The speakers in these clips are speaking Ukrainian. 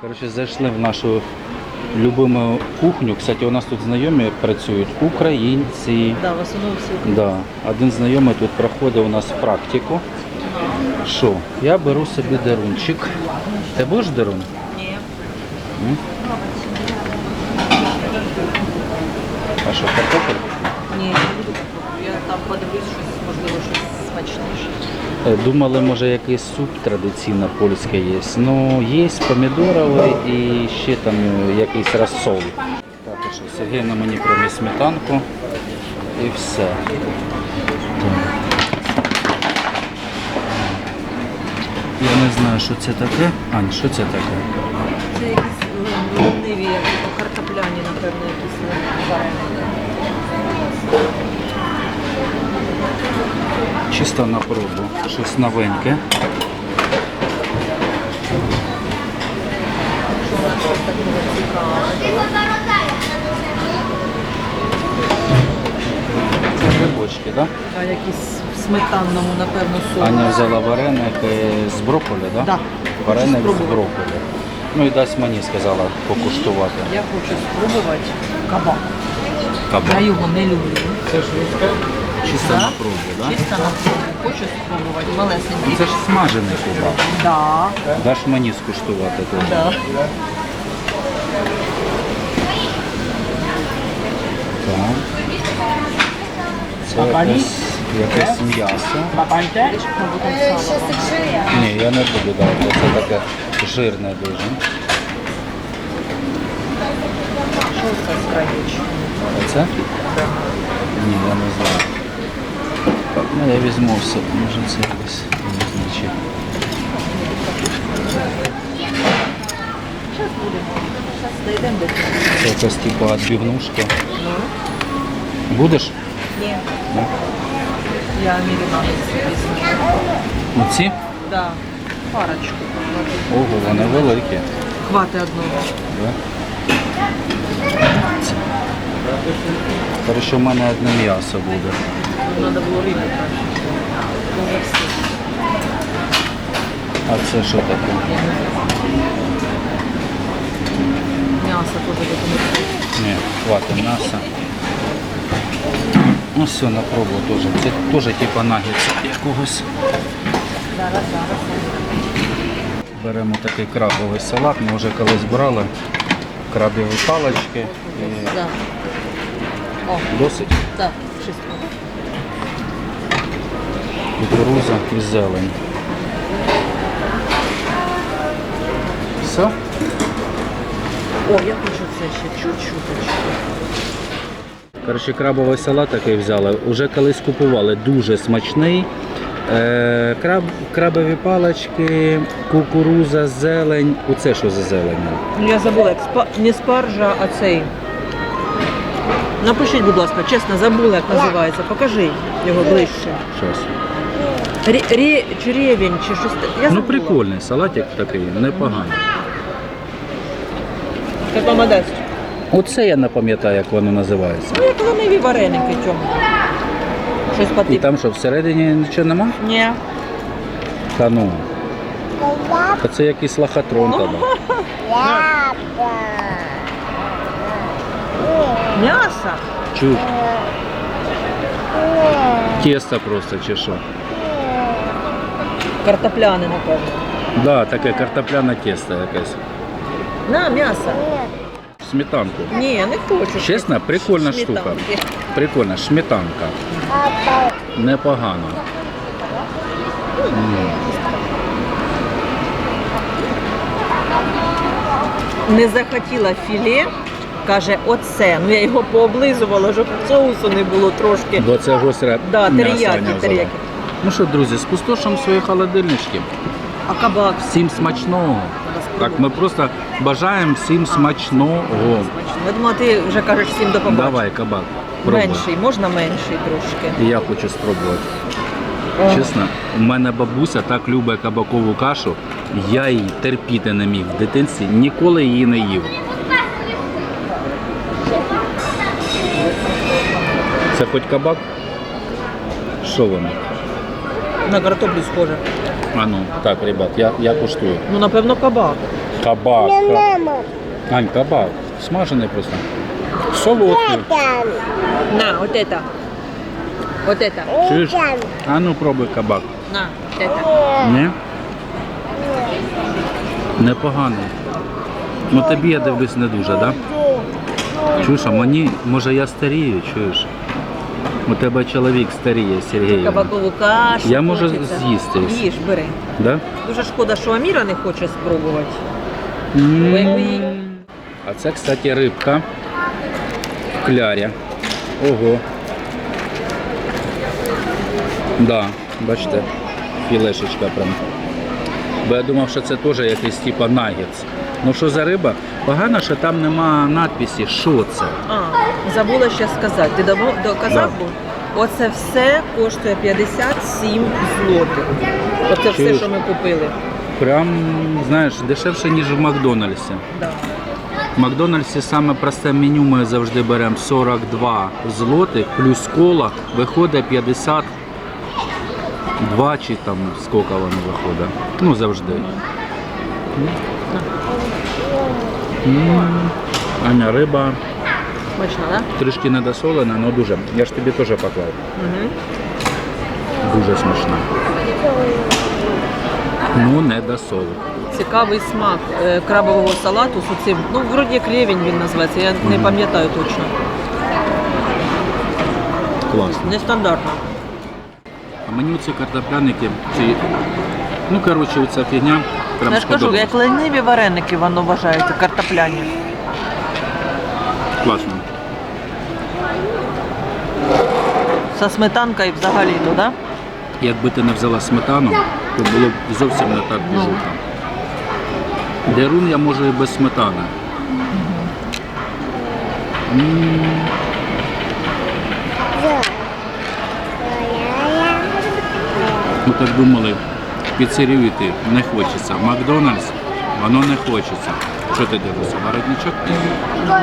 Коротше, зайшли в нашу любиму кухню. Кстати, у нас тут знайомі працюють українці. Да, в основному всі. Да. Один знайомий тут проходить у нас практику. Що? Я беру собі дерунчик. Ти будеш дерун? Ні. А що, картофель? Ні, не буду попробувати. Я там подивлюсь щось, можливо, щось смачніше. Е, Думали, може якийсь суп традиційно польський є. Ну, є помідоровий і ще там е, якийсь розсол. Так, і що, Сергій на мені приніс сметанку і все. Я не знаю, що це таке. Ань, що це таке? Це якісь е, лениві, типу картопляні, напевно, якісь варені. Чисто на пробу. Щось новеньке. Це грибочки, так? А якісь в сметанному, напевно, Да? Аня взяла вареник е, з брокколі, так? Да. Вареник з брокколі. Ну і дасть мені сказала покуштувати. Я хочу спробувати кабак. Кабак. Я його не люблю. Це ж чисто на пробу, так? Чисто на пробу. Хочу спробувати. Малесенький. Це ж смажений кубак. Да. Даш мені скуштувати теж. Да. Так. Це якесь, якесь м'ясо. Бабантечко. Ні, я не буду давати. Це таке жирне дуже. Що це з краєчком? Оце? Ні, я не знаю. Ну, я візьму все. Може це якось не цього. Це якась типу відбивнушка. Будеш? Ні. Ні? Я американець візьму. Оці? Да. Парочку. Ого, вони великі. Хвати одного. Да? Коротше, у мене одне м'ясо буде. Треба було рибу краще. А це що таке? М'ясо теж буде. Ні, хватить м'яса. Ну все, на пробу теж. Це теж типу нагетса якогось. Зараз, зараз. Беремо такий крабовий салат. Ми вже колись брали крабові палички. І Да. Досить так, чисто. Кукуруза і зелень. Все? О, я хочу це ще чуть-чуть. Коротше, крабовий салат такий взяли. Уже колись купували. Дуже смачний. Е, краб, крабові палички, кукуруза, зелень. Оце що за зелень? Ну, Я забула, як спа... не спаржа, а цей. Напишіть, будь ласка, чесно, забула, як називається. Покажи його ближче. Щось. Рі, рі, чи рівень, чи щось. Я Ну забула. прикольний салатик такий, непоганий. Мама дасть. Оце я не пам'ятаю, як воно називається. Ну, як лениві вареники цьому. Щось І потрібно. там що, всередині нічого нема? Ні. Та ну. Та це якийсь лохотрон тоді. М'ясо. Чув. Тесто просто чи що. Картопляне, напевно. Да, таке картопляне тесто якесь. На, м'ясо. Сметанку. Ні, не хочу. Чесно, прикольна штука. Сметанки. Прикольна, сметанка. Непогано. М. Не захотіла філе, каже, оце. Ну я його пооблизувала, щоб соусу не було трошки. Бо це гостре Да, м'ясо теріяки, Аня взяла. теріяки. Ну що, друзі, спустошимо свої холодильнички. А кабак Всім смачного. Так, ми просто бажаємо всім смачного. Я думала, ти вже кажеш всім до побачення. Давай, кабак. пробуй. Менший, можна менший трошки. І я хочу спробувати. Чесно, у мене бабуся так любить кабакову кашу, я її терпіти не міг в дитинстві, ніколи її не їв. Це хоч кабак? Що воно? На картоплю схоже. А ну, так, ребят, я, я куштую. Ну, напевно, кабак. Кабак. Ань, кабак. Смажений просто. Солодкий. На, от это. Вот это. Чуєш? А ну пробуй кабак. На, вот это. Ні? Непоганий. Ну тобі я дивлюсь не дуже, так? Да? Чуєш, а мені, може я старію, чуєш? У тебе чоловік старіє, Сергій. Кабакову кашу. Я можу хочеться. з'їсти. Їж, бери. Да? Дуже шкода, що Аміра не хоче спробувати. Їй- А це, кстати, рибка в клярі. Ого. Да, бачите, філешечка прям. Бо я думав, що це теж якийсь типа нагетс. Ну що за риба? Погано, що там нема надписі, що це. А, забула ще сказати. Ти доказав Да. був? Оце все коштує 57 злотих. Оце все, що ми купили. Прям, знаєш, дешевше, ніж в Макдональдсі. Да. В Макдональдсі саме просте меню ми завжди беремо 42 злотих, плюс кола виходить 52 чи там скільки воно виходить. Ну завжди. Аня, риба Смачно, так? трішки недосолена, але дуже. Я ж тобі теж поклав. Угу. Дуже смачна. Ну, не досол. Цікавий смак е, крабового салату з оцим. Ну, вроді як рівень він називається, я не пам'ятаю точно. Класно. Нестандартно. А мені ці картопляники, ці, ну коротше, оця фігня прям Я ж кажу, як лениві вареники воно вважається, картопляні. Класно. Со сметанкою взагалі, то, да? Якби ти не взяла сметану, то було б зовсім не так Ну. жовто. Дерун я можу і без сметани. М, Ми так думали, в піцерію йти не хочеться. В Макдональдс воно не хочеться. Що ти дивишся? Воротничок?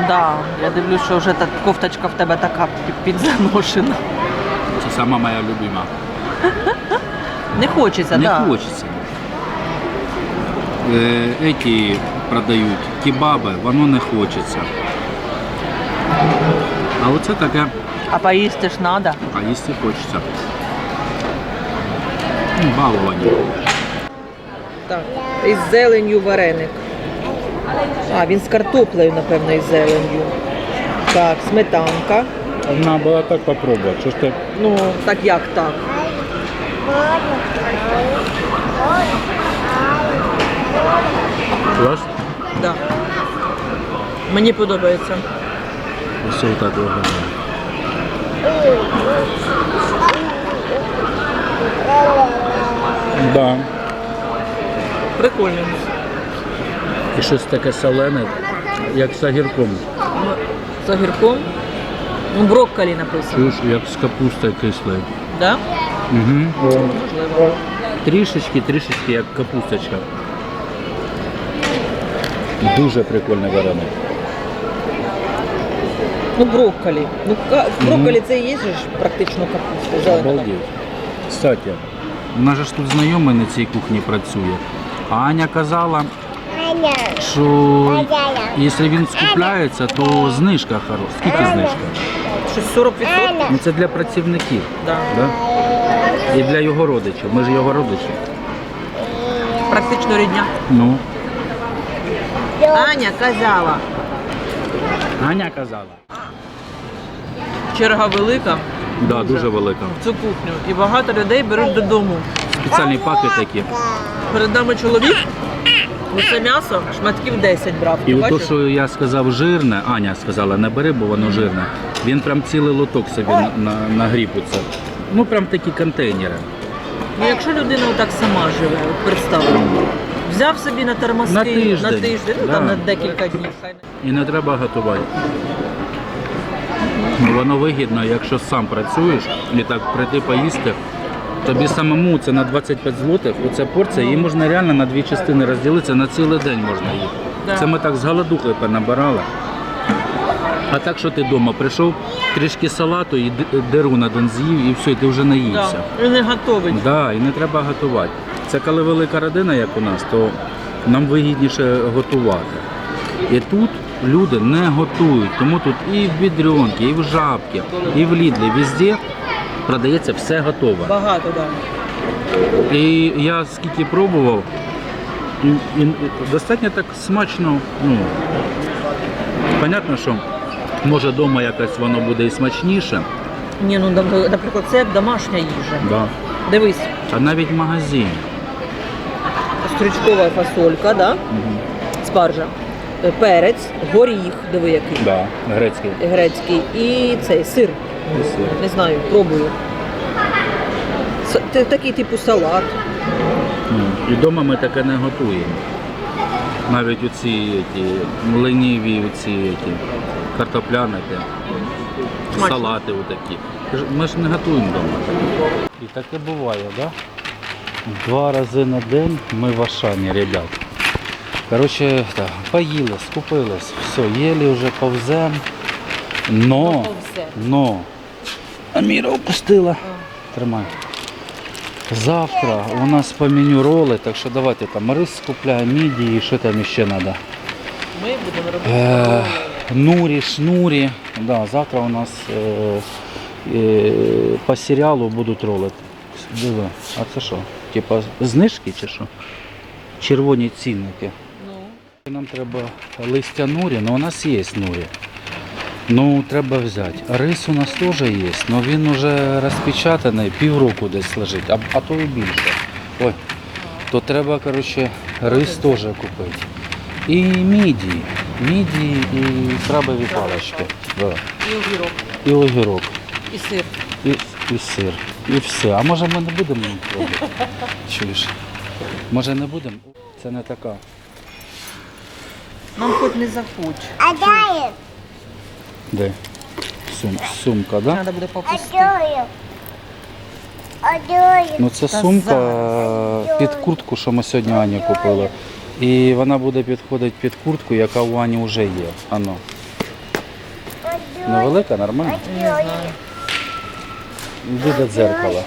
Да, я дивлюсь, що вже так кофточка в тебе така під- підзаношена. Це сама моя любима. Не хочеться, Не да. хочеться. Е, Еті продають кебаби, воно не хочеться. А оце таке, А поїсти ж треба. а їсти хочеться. Ну, Так. Із зеленню вареник. А, він з картоплею, напевно, із зеленню. Так, сметанка. Одна була так попробувати. Що ж ти? Ну, так як так? Клас? Да. Мені подобається. Ось так виглядає. Да. Прикольно. І щось таке солене, як з огірком. З огірком. Ну, брокколі написано. Чуєш, як з капустою кислою. Да? Угу. Можливо. Трішечки, трішечки як капусточка. Дуже прикольний вареник. Ну, брокколі. Ну, ка- брокколі це і є ж практично капуста. Зелена. Обалдеть. Кстати, у нас же ж тут знайомий на цій кухні працює. А Аня казала, що якщо він скупляється, то знижка хороша. Скільки знижка? Щось 40%? Ну це для працівників. Да. Да? І для його родичів. Ми ж його родичі. Практично рідня. Ну, Аня казала. Аня казала. Черга велика Да, дуже велика. в цю кухню. І багато людей беруть додому. Спеціальні паки такі. Перед нами чоловік. Оце м'ясо шматків 10 брав. І от то, бачиш? що я сказав жирне, Аня сказала, не бери, бо воно жирне. Він прям цілий лоток собі на, на, нагріб оце. Ну прям такі контейнери. Ну, якщо людина отак сама живе, от. Взяв собі на тормозки На тиждень. на тиждень, ну Да. там на декілька днів. хай І не треба готувати. Воно вигідно, якщо сам працюєш і так прийти поїсти, тобі самому це на 25 злотих, оця порція, її можна реально на дві частини розділитися, на цілий день можна їсти. Да. Це ми так з голодухою понабирали. А так, що ти вдома прийшов, трішки салату і д- дерун один з'їв, і все, і ти вже наївся. Да. І не готовий. Да, і не треба готувати. Це коли велика родина, як у нас, то нам вигідніше готувати. І тут люди не готують, тому тут і в бідрюнки, і в жабки, і в лідлі, везде продається все готове. Багато, так. І я скільки пробував, і, і достатньо так смачно. Ну, понятно, що може вдома якось воно буде і смачніше, Ні, ну наприклад, це домашня їжа. да. Дивись, а навіть в магазині. стручкова фасолька, да? Мгм. спаржа, перець, горіх, диви який, Да, грецький. грецький, і цей сир. І сир. Не знаю, пробую. С- Такий типу салат. Ну, І вдома ми таке не готуємо. Навіть оці ті, леніві оці ті, картопляники, Смачно. салати отакі. Ж- Ми ж не готуємо вдома. І таке буває, так? Да? Два рази на день ми в Ашані, ребят. Коротше, так, поїли, скупились, все, єлі вже повзем. Но, но, Аміра опустила. Тримай. Завтра у нас по меню роли, так що давайте там рис скупляємо, мідії, що там ще треба. Ми будемо робити. Е, нурі, шнурі. Да, завтра у нас е, е, по серіалу будуть роли. Диви, а це що? Типа знижки чи що? Червоні цінники. Ну, Нам треба листя нурі, але у нас є нурі. Ну, треба взяти. Рис у нас теж є, але він вже розпечатаний, півроку десь лежить, а, а то і більше. Ой, то треба, коротше, рис теж купити. І мідії. Мідії і крабові палички. Да. і огірок, І огірок, і сир. і, і сир. І все. А може ми не будемо пробувати? Чуєш? Може не будемо? Це не така. Нам хоч не захоче. А дай Де? Сум, сумка, да? Треба буде попустити. Ну це Та сумка зараз. під куртку, що ми сьогодні Ані купили. І вона буде підходити під куртку, яка у Ані вже є. Ано. Невелика, нормально? Не знаю. Йди до дзеркала.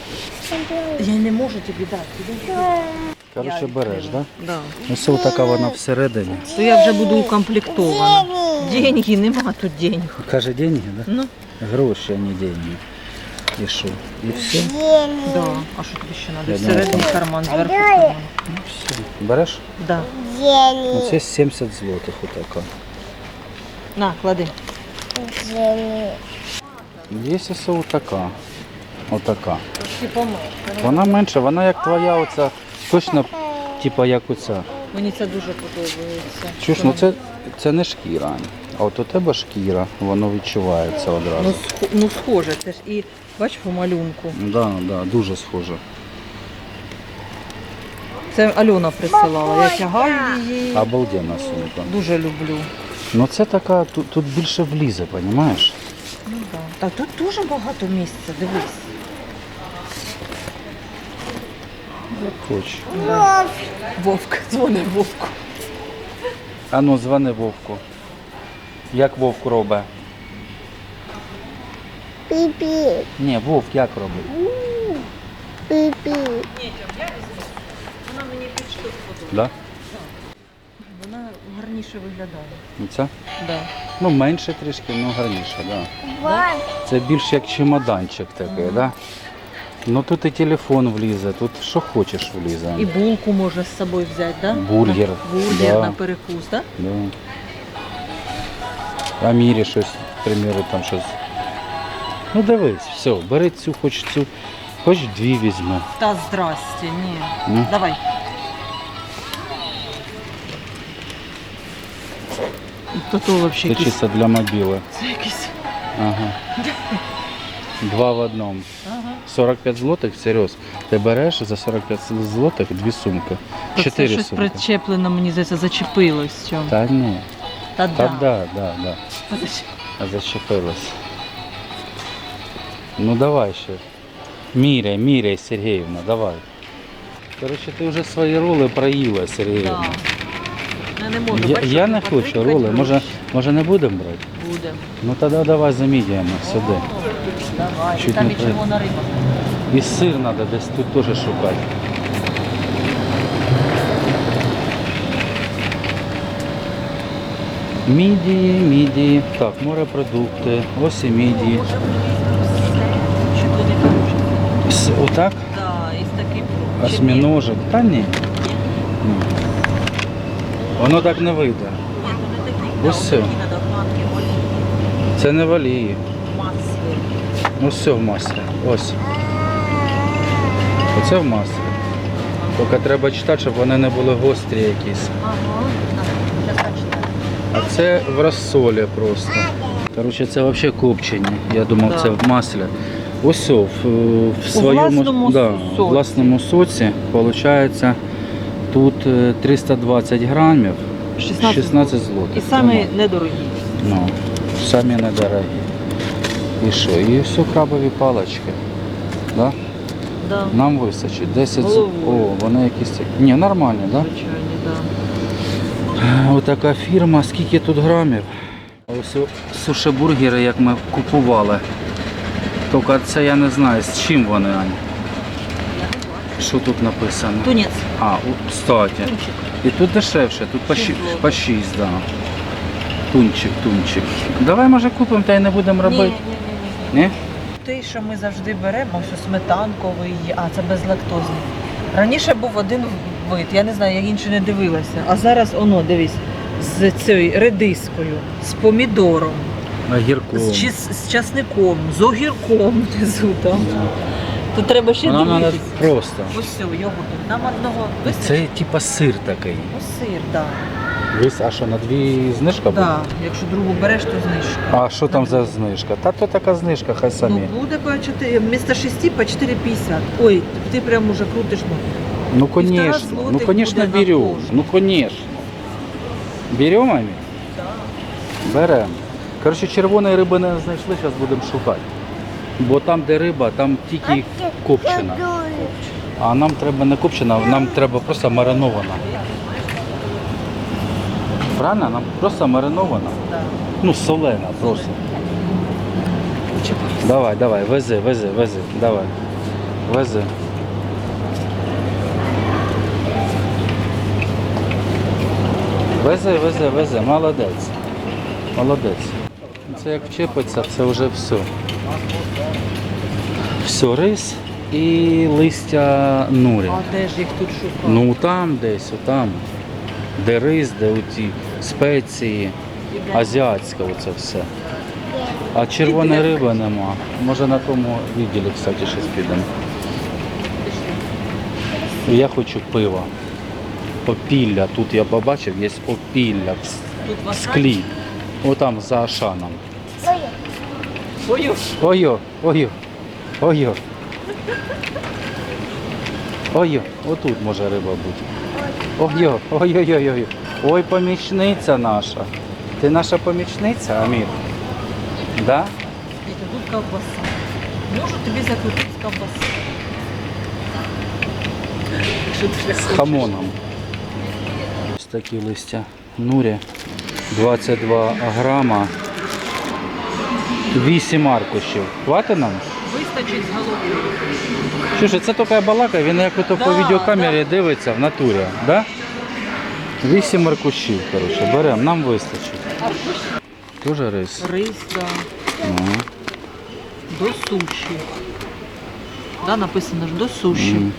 Я не можу тобі дати. Іди. Коротше, береш, так? Да. Да? Ось така вона всередині. То я вже буду укомплектована. Деньги, нема тут денег. Каже, деньги, да? Ну, Гроші, а не деньги. І що? І все? да. А що тобі ще треба? Всередині карман, зверху карман. Ну, все. Береш? Да. Оце 70 злотих отака. На, клади. Є ось отака. Отака. Вона менша, вона як твоя оця, точно, типа як оця. Мені це дуже подобається. Чуєш, ну це, це не шкіра. А от у тебе шкіра, воно відчувається Ну, одразу. схо- ну схоже, це ж і бач по малюнку. Да, да, дуже схоже. Це Альона присилала. Я тягаю її. Обалденна сумка. Дуже люблю. Ну це така, тут, тут більше влізе, розумієш? Ну, да. Так тут дуже багато місця, дивись. Як хоч. Вовк, дзвони Вовку. А ну, звони Вовку. Як Вовк робить? Пипи. Ні, Вовк як робить? Пипи. Вона мені під штук подобається. Да? Вона гарніше виглядає. Ну, Це? Да. Ну, менше трішки, ну гарніше, да. Це більш як чемоданчик такий, да? Ну тут і телефон влізе, тут що хочеш влізе. І булку можна з собою взяти, да? Бургер, На, бургер да. на перекус, так? Да. А мірі щось, к примеру, там щось. Ну дивись, все, бери цю, хоч цю, хоч дві візьми. Та здрасте, ні. Ну. Давай. То то взагалі Це якісь, чисто для мобіли. це якісь. Ага. Два в одному. Ага. 45 злотих, серйоз. Ти береш за 45 злотих дві сумки. Та Чотири це щось сумки. причеплено, мені здається, зачепилось. Чому? Та ні. Та Та да. да, да, да. А зачепилась. Ну давай ще. Міряй, міряй, Сергіївна, давай. Коротше, ти вже свої роли проїла, Да. Сергіївна. Я не можу. Я, бачиш, я не хочу роли. Може, гроші. може не будемо брати? Буде. Ну тоді давай замідяємо сюди. Давай. Чуть Там не і червона риба. І сир треба десь тут теж шукати. Мідії, мідії. Так, морепродукти. Ось і мідії. С- Отак? Да, із таким. Осьміножок. Та ні. Ні? Воно так не вийде. Ось Да, все. надо Це не валії. Ось все в маслі. Ось. Оце в маслі. Тільки треба читати, щоб вони не були гострі якісь. А це в розсолі просто. Коротше, це взагалі копчені. Я думав, Да. це в маслі. Ось о, в, в своєму власному да, соці. в власному соці виходить тут е, 320 грамів, 16 16 злотих. І самі недорогі. ну, самі недорогі. І що? І все крабові палички. Да? Да. Нам вистачить. 10 з... О, вони якісь. Ні, нормальні, так? Да? Звичайні, да. Отака фірма, скільки тут грамів? Ось о, суші-бургери, як ми купували. Тільки це я не знаю, з чим вони, Аня. Що тут написано? Тунець. А, у- кстати. Тунчик. І тут дешевше, тут по, Шість ші- злотих. по 6, да. Тунчик, тунчик. Давай, може, купимо та й не будемо Ні, ні, робити. ні, ні. Ні? Той, що ми завжди беремо, ось сметанковий, а це безлактозний. Раніше був один вид, я не знаю, я інший не дивилася. А зараз оно, дивись, з цією редискою, з помідором, Огірку. з, чис- з часником, з огірком внизу там. То треба ще Вона дивитися. просто. Ось все, йогурту. Нам одного вистачить. Це типа сир такий. Ось сир, так. Вис- А що, на дві знижка буде? Да. Якщо другу береш, то знижка. А що там за знижка? Та то така знижка, хай самі. Ну, буде по 4, вместо 6 по 4,50. Ой, ти прям уже крутиш ноги. Ну, Півтора конечно, ну, злотих конечно, буде на берем. кожну. Ну, конечно. Берем, Амі? Берем. Коротше, червоної риби не знайшли, зараз будемо шукати. Бо там, де риба, там тільки копчена. А нам треба не копчена, нам треба просто маринована. Правильно? Нам просто маринована. Да. Ну, солена просто. Давай, давай, вези, вези, вези, давай. Вези. Вези, вези, вези, молодець. Молодець. Це як вчепиться, це вже все. Все, рис і листя нурі. А де ж їх тут шукати? Ну там десь, отам. Де рис, де оті спеції, азіатське оце все. А червоної риби нема. Може на тому відділі, кстати, щось підемо. Я хочу пива. Опілля. Тут я побачив, є опілля в склі. Отам за Ашаном. Ой, Ой-о, ой-о, ой-о. Ой-о, отут може риба бути. Ой-о, ой-ой-ой-ой. Ой, помічниця наша. Ти наша помічниця, Амір? Да? Тут ковбаса. Можу тобі закрутити. Якщо З хамоном. Ось такі листя нурі. 22 грама. 8 аркушів. Хватить нам? Вистачить з головою. Що ж, це тільки я балакаю, він як ото по Да, дивиться в натурі, да? Вісім аркушів, коротше, беремо, нам вистачить. Дуже рис. Рис, да. Ну, До суші. Да, написано ж до суші. м.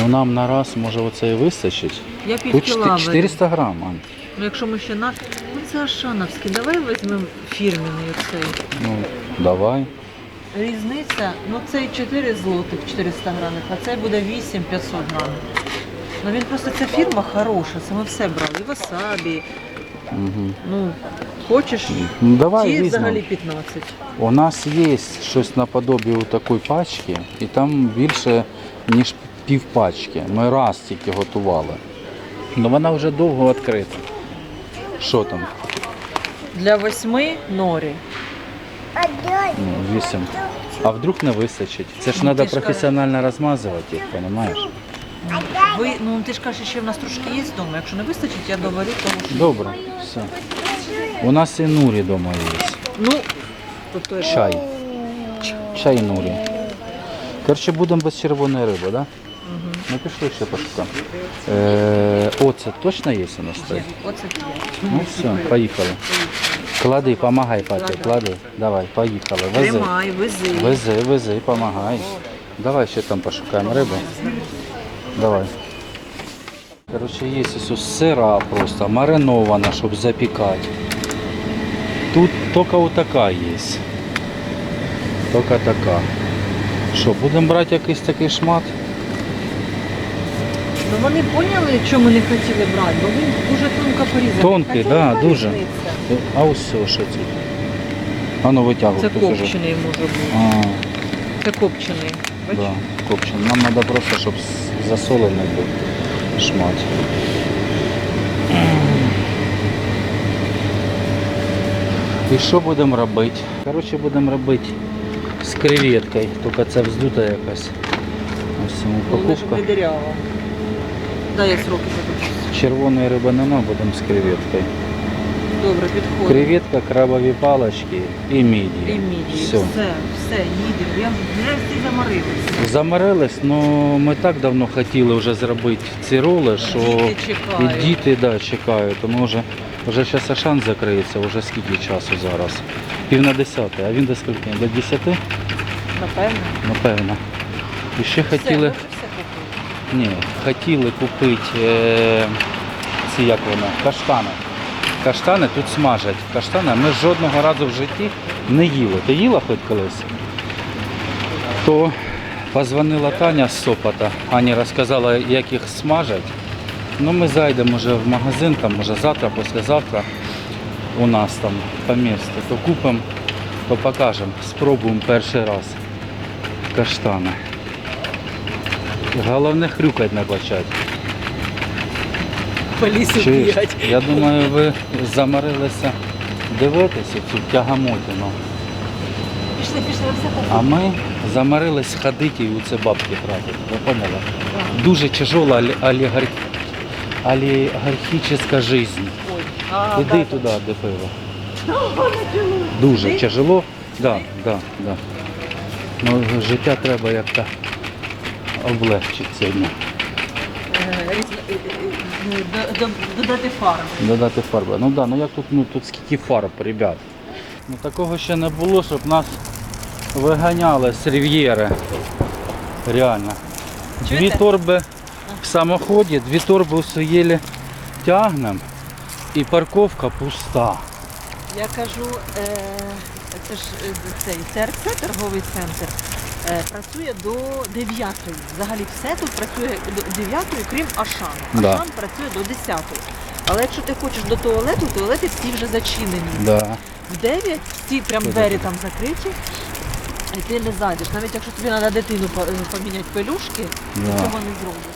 ну нам на раз може оце і вистачить. Я Тут півкіла чти- 400 грам, Ань. Ну, якщо ми ще на... Ну, це Ашановський. Давай візьмемо фірменний оцей. Ну, давай. Різниця, ну цей 4 злотих 400 грамів, а цей буде 8 500 грамів. Ну він просто ця фірма хороша, це ми все брали. І васабі. Угу. Ну, хочеш, Ну, давай ті візьмемо. взагалі 15. У нас є щось наподобі у такої пачки, і там більше, ніж пів пачки. Ми раз тільки готували. Ну вона вже довго відкрита. Що там? Для восьми норі. Ну, 8. А вдруг не вистачить? Це ж Ну, треба професіонально розмазувати їх, розумієш? Ви, ну ти ж кажеш, ще в нас трошки є вдома. Якщо не вистачить, я говорю, тому що. Добре, все. У нас і нурі вдома є. Ну, то то Чай. Чай нурі. Коротше, будемо без червоної риби, так? Да? Ну пішли ще пошукаємо. Е, оце точно є у нас? Оце є. Ну все, поїхали. Клади, помагай, папі, клади. Давай, поїхали. Вези. Тримай, вези. Вези, вези, помагай. Давай ще там пошукаємо рибу. Давай. Короче, є ось сира просто, маринована, щоб запікати. Тут тільки отака є. Тільки така. Що, будемо брати якийсь такий шмат? Ну вони поняли, що ми не хотіли брати, бо він дуже тонко порізаний. Тонкий, Хоча да, дуже. А ось все, що тут. А ну витягуй. Це копчений може бути. А, Це копчений. Да, копчений. Нам треба просто, щоб засолений був шмат. І що будемо робити? Коротше, будемо робити з креветкою, тільки це вздута якась. Ось не диряво. Дай я сроки. Червоної риби нема, будемо з креветкою. Добре, підходить. Креветка, крабові палочки і міді. І міді. Все. Все, все, їдемо. Я вже всі заморилися. Заморились, ну ми так давно хотіли вже зробити ці роли, що Діти і чекають. діти да, чекають. Тому вже вже зараз Ашан закриється, вже скільки часу зараз? Пів на десяте, а він до скільки? До десяти? Напевно. Напевно. І ще Все, хотіли, все ні, хотіли купити е, ці як воно, каштани. Каштани тут смажать. Каштани ми жодного разу в житті не їли. Ти їла хоч колись? То позвонила Таня з Сопота. Аня розказала, як їх смажать. Ну, ми зайдемо вже в магазин, там, може завтра, післязавтра у нас там по місту, то купимо, то покажемо, спробуємо перший раз каштани. Головне хрюкать не почати. По лісу Чуєш? Я думаю, ви заморилися дивитися цю тягамотину. Пішли, пішли, все А ми заморились ходити і у це бабки тратити. Ви поняли? Дуже тяжела олі- олігарх... олігархічна життя. Ой. А, Іди да, туди, де пиво. Дуже тяжело. Да, да, да. Ну, життя треба як-то облегчити сьогодні. Е, різно- е, е, е, Додати фарби. Додати фарби. Ну да, ну як тут, ну тут скільки фарб, ребят. Ну такого ще не було, щоб нас виганяли з рив'єри. Реально. Дві торби в самоході, дві торби у Суєлі тягнемо і парковка пуста. Я кажу, е, це ж е, цей ЦРЦ, торговий центр, працює до 9. Взагалі все тут працює до 9, крім Ашану. Да. Ашан працює до 10. Але якщо ти хочеш до туалету, туалети всі вже зачинені. Да. В 9 всі прям двері там закриті. І ти не зайдеш. Навіть якщо тобі треба дитину поміняти пелюшки, ти цього не зробиш.